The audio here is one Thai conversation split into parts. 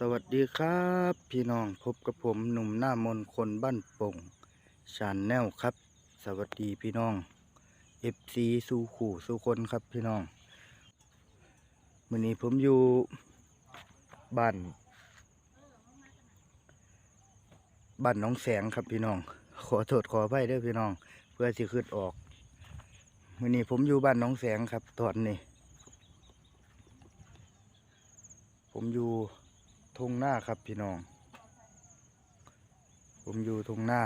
สวัสดีครับ พี่น้องพบกับผมหนุ่มหน้ามนคนบ้านโป่งชานแนลครับ สวัสดีพี่น้องเอฟซีสู่ขู่สู่คนครับพี่น้องวันนี้ผมอยู่บ้านบ้านหน้องแสงครับพี่น้อง ขอโทษขออภัยด้วยพี่น้อง เพื่อสิขึ้นออกวันนี้ผมอยู่บ้านหน้องแสงครับตอนนี้ผมอยู่ ทงหน้าครับพี่น้อง ผมอยู่ทงหน้า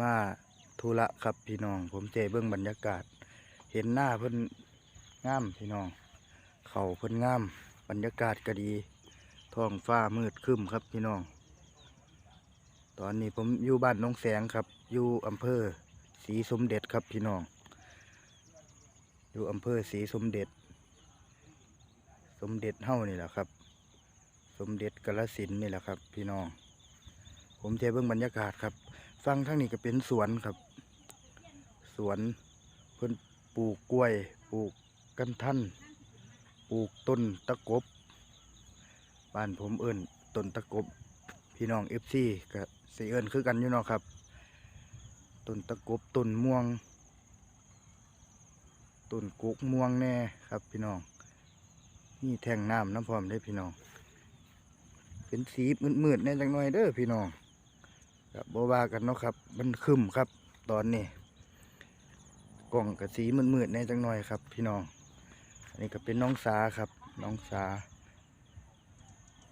มาธุระครับพี่น้อง ผมเจเบื้องบรรยากาศ เห็นหน้าเพิ่นงามพี่น้อง เขาเพิ่นงาม บรรยากาศก็ดี ท้องฟ้ามืดครึ้มครับพี่น้อง ตอนนี้ผมอยู่บ้านน้องแสงครับ อยู่อำเภอศรีสมเด็จครับพี่น้อง อยู่อำเภอศรีสมเด็จ สมเด็จเฮ้านี่แหละครับ สมเด็จกาลสินนี่แหละครับ พี่น้อง ผมเทเบื้องบรรยากาศครับ ฟังทั้งนี้ก็เป็นสวนครับ สวนเพิ่นปลูกกล้วย ปลูกกันท่านปลูกต้นตะกบบ้านผมเอิ้นต้นตะกบ พี่น้องเอฟซีก็สีเอิ้นคือกันอยู่เนาะครับต้นตะกบต้นม่วงต้นกุกม่วงแน่ครับพี่น้อง นี่แทงน้ำน้ำพร้อมได้พี่น้อง เป็นสีมืดๆแน่จังหน่อยเด้อพี่น้องกับบว่ากันเนาะครับ มันคึมครับ ตอนนี้กล่องกับสีมืดๆแน่จังหน่อยครับ พี่น้อง อันนี้ก็เป็นน้องสาครับ น้องสา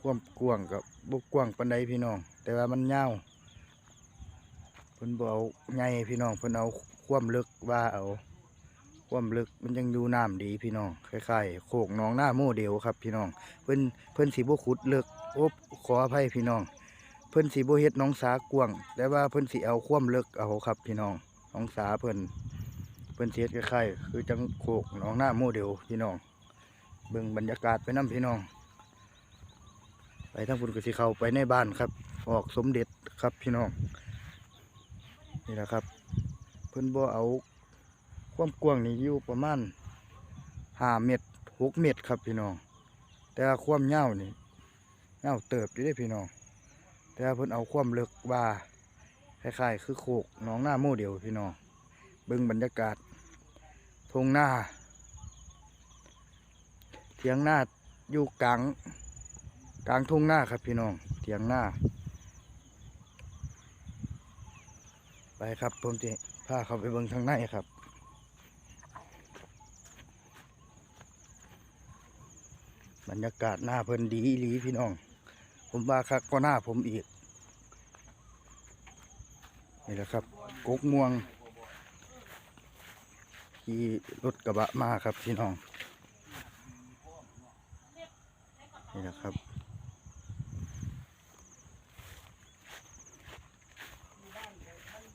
ความกว้างกับบกกว้างปันใดพี่น้อง แต่ว่ามันยาวเพิ่นบเอาใหญ่พี่น้องเพิ่นเอาความลึกว่าเอา ความลึกมันยังดูน้ำดีพี่น้องคล้ายๆโขกน้องหน้าโมเดลครับพี่น้อง เพิ่อนเพิ่อนสีบขุดเลิกโอบขออภัยพี่น้อง เพิ่อนสีบเฮ็ดน้องสากวางแต่ว่าเพิ่อนสีเอาความลึกเอาครับพี่น้องน้องสาเพิ่อนเพิ่อนสิเฮ็ดคล้ายๆคือจังโขกน้องหน้าโมเดลพี่น้อง เบิ่งบรรยากาศไปนํพี่น้อง ไปทางพุ่นก็สิเขาไปในบ้านครับ ออกสมเด็จครับพี่น้องนี่แหละครับ เพิ่อนบ่เอา ความกว้างนี่อยู่ประมาณห้าเมตรหกเมตรครับพี่น้อง แต่ว่าความยาวนี่ยาวเติบอยู่ได้พี่น้อง แต่เพิ่นเอาความเลึกว่าคล้ายๆคือโคกน้องหน้าโมเดลพี่น้องเบิ่งบรรยากาศทงหน้าเถียงหน้าอยู่กลางกลางทุ่งหน้าครับพี่น้องเถียงหน้า ไปครับผมจะพาเขาไปเบิ่งทางในครับ รรยากาศหน้าเพลินดีหลีพี่น้อง ผมว่าคักก็หน้าผมอีก นี่แหละครับกกม่วงขี่รถกระบะมาครับพี่น้อง นี่แหละครับ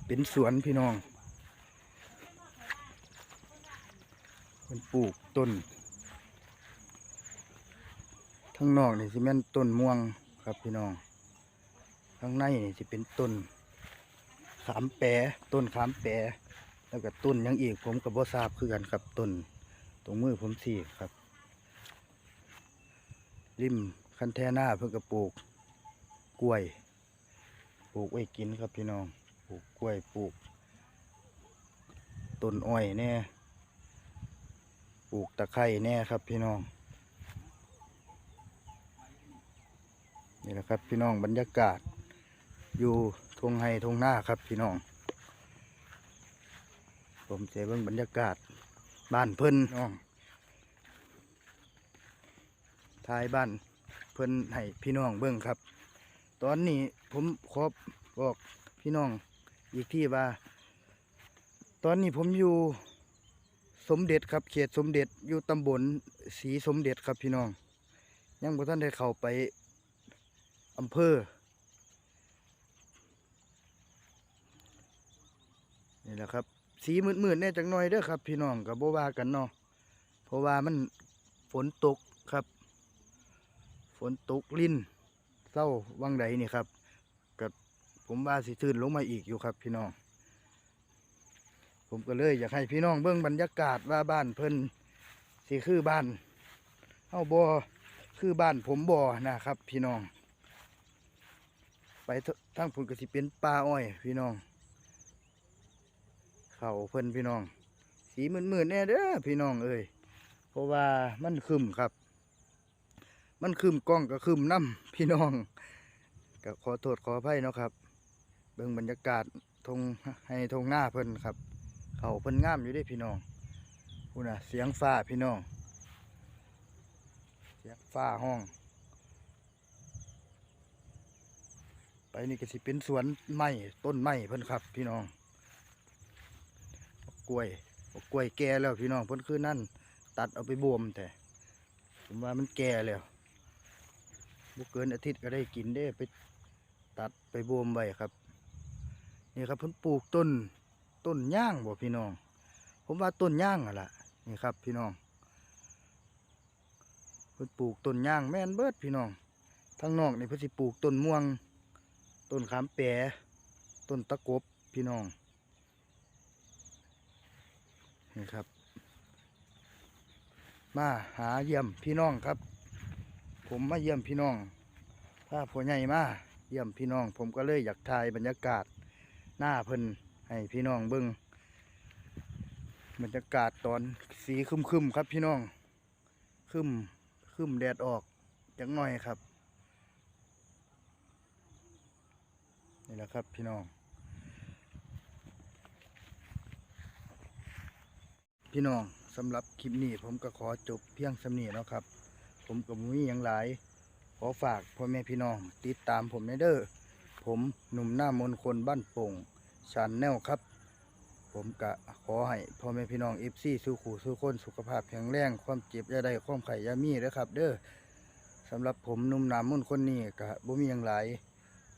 เป็นสวนพี่น้องเป็นปลูกต้น ข้างนอกนี่สิแม่นต้นม่วงครับพี่น้องข้างในนี่สิเป็นต้นขามแปรต้นขามแปรแล้วก็ต้นยังอีกผมกับบ่ทราบคือกันครับต้นตรงมือผมสี่ครับ ริมคันแทหน้าเพื่อกระปลูกกล้วย ปลูกไว้กินครับพี่น้องปลูกกล้วยปลูกต้นอ้อยแน่ปลูกตะไคร้แน่ครับพี่น้อง นี่แหละครับพี่น้องบรรยากาศ อยู่ทงไฮทงหน้าครับพี่น้อง ผมเจเบิ่งบรรยากาศบ้านเพิ่นน้องท้ายบ้านเพิ่นให้พี่น้องเบิ่งครับ ตอนนี้ผมขอบอกพี่น้องอีกที่ว่า ตอนนี้ผมอยู่สมเด็จครับเขตสมเด็จอยู่ตำบลศรีสมเด็จครับพี่น้อง ยังบ่ท่านได้เข้าไป อำเภอ นี่แหละครับ สีมืดๆแน่จังหน่อยเด้อครับ พี่น้องกับโบวากันเนาะเพราะว่ามันฝนตกครับ ฝนตกลิ้นเศร้าวังใดนี่ครับกับผมว่าสิทื่นลงมาอีกอยู่ครับ พี่น้อง ผมก็เลยอยากให้พี่น้องเบิ่งบรรยากาศว่าบ้านเพิ่นสิคือบ้านเฮาบ่คือบ้านผมบ่นะครับ พี่น้อง ไปทางพุ่นก็สิเป็นป่าอ้อย พี่น้อง เข่าเพิ่นพี่น้อง สีมืดๆแน่เด้อพี่น้องเอ้ยเพราะว่ามันคึมครับ มันคึมกล้องก็คึมน้ำพี่น้องก็ขอโทษขออภัยเนาะครับ เบิ่งบรรยากาศทงให้ทงหน้าเพิ่นครับ เขาเพิ่นงามอยู่ด้พี่น้องพูดน่ะเสียงฟ้าพี่น้อง เสียงฟ้าห้อง ไปนี่ก็สิเป็นสวนไม้ต้นไม้เพิ่นครับ พี่น้องบักกล้วยบักกล้วยแก่แล้วพี่น้องเพิ่นคือนั่นตัดเอาไปบวมแต่ผมว่ามันแก่แล้วบ่เกินอาทิตย์ก็ได้กินได้ไปตัดไปบวมไว้ครับนี่ครับเพิ่นปลูกต้นต้นย่างบ่พี่น้อง ผมว่าต้นย่างอะล่ะนี่ครับ พี่น้องเพิ่นปลูกต้นย่างแม่นเบิดพี่น้องทางนอกนี่เพิ่นสิปลูกต้นม่วง ต้นขามแปรต้นตะกบพี่น้อง นี่ครับ มาหาเยี่ยมพี่น้องครับ ผมมาเยี่ยมพี่น้อง ถ้าผัวใหญ่มาเยี่ยมพี่น้อง ผมก็เลยอยากถ่ายบรรยากาศหน้าเพิ่นให้พี่น้องเบิ่งบรรยากาศตอนสีคึมๆครับพี่น้องคึมคึมแดดออกจังหน่อยครับ นี่แหละครับพี่น้อง พี่น้องสำหรับคลิปนี้ผมก็ขอจบเพียงสำนีเนาะครับ ผมกับมีอย่างหลาย ขอฝากพ่อแม่พี่น้อง ติดตามผมในเด้อผมหนุ่มหน้ามนคนบ้านโป่งชานแนลครับ ผมกะขอให้พ่อแม่พี่น้องเอฟซีสู้ขู่สู้คนสุขภาพแข็งแรงความเจ็บยาได้ความไข่ยามีเด้อครับ เด้อสำหรับผมหนุ่มหน้ามนคนนี้กะบ่มีอย่างหล